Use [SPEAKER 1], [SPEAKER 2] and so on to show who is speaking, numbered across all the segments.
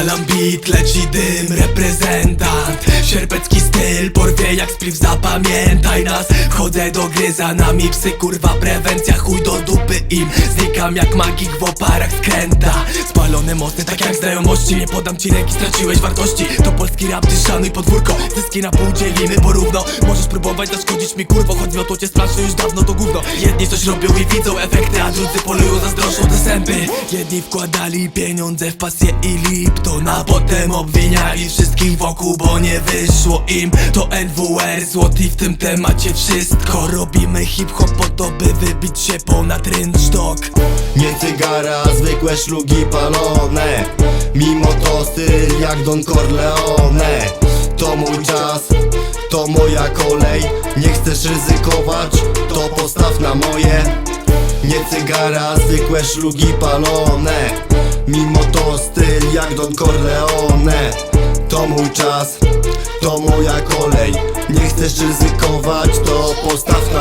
[SPEAKER 1] beat, leci dym, reprezentant. Sierpecki styl, porwie jak spliff, zapamiętaj nas. Chodzę do gry, za nami psy, kurwa prewencja Chuj do dupy im, znikam jak magik w oparach skręta. Spalone mosty, tak jak znajomości. Nie podam ci ręki, straciłeś wartości. To polski rap, ty szanuj podwórko. Zyski na pół dzielimy porówno. Możesz próbować zaszkodzić mi kurwo Choć miotło cię splaszy już dawno to gówno. Jedni coś robią i widzą efekty A drudzy polują, zazdroszą te sępy Jedni wkładali pieniądze w pasję i Lipton A potem obwiniali wszystkich wokół, bo nie wyszło im. To NWR, złoty w tym temacie wszystko. Robimy hip-hop po to, by wybić się ponad rynsztok
[SPEAKER 2] Nie cygara, zwykłe szlugi palone. Mimo to styl jak Don Corleone. To mój czas, to moja kolej. Nie chcesz ryzykować, to postaw na moje. Nie cygara, zwykłe szlugi palone. Mimo to styl jak Don Corleone. To mój czas, to moja kolej. Nie chcesz ryzykować, to postaw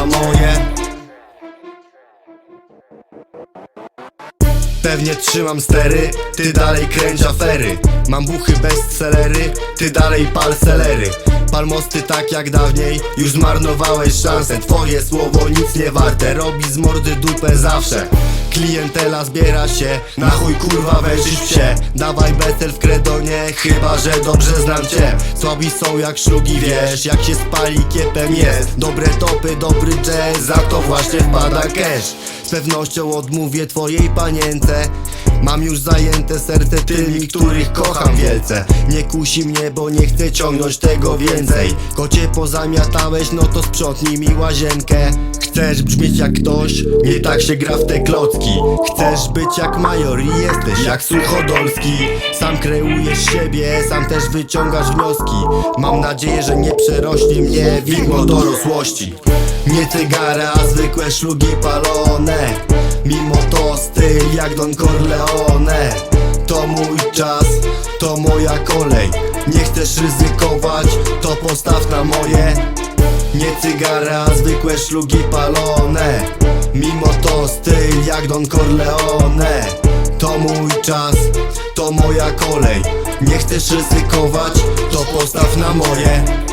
[SPEAKER 2] Pewnie trzymam stery, ty dalej kręć afery. Mam buchy bestsellery, ty dalej pal selery Pal mosty tak jak dawniej, już zmarnowałeś szansę. Twoje słowo nic nie warte, robi z mordy dupę zawsze Klientela zbiera się, na chuj kurwa wężysz się. Dawaj betel w kredonie, chyba że dobrze znam cię. Słabi są jak szlugi, wiesz, jak się spali kiepem jest. Dobre topy, dobry jazz, za to właśnie wpada cash. Z pewnością odmówię twojej panience Mam już zajęte serce tymi, których kocham wielce. Nie kusi mnie, bo nie chcę ciągnąć tego więcej. Kocie pozamiatałeś, no to sprzątnij mi łazienkę. Chcesz brzmieć jak ktoś? Nie tak się gra w te klocki. Chcesz być jak major i jesteś jak suchodolski. Sam kreujesz siebie, sam też wyciągasz wnioski. Mam nadzieję, że nie przerośnie mnie widmo dorosłości. Nie cygara, a zwykłe szlugi palone jak Don Corleone. To mój czas, to moja kolej. Nie chcesz ryzykować, to postaw na moje. Nie cygara, zwykłe szlugi palone. Mimo to styl jak Don Corleone. To mój czas, to moja kolej. Nie chcesz ryzykować, to postaw na moje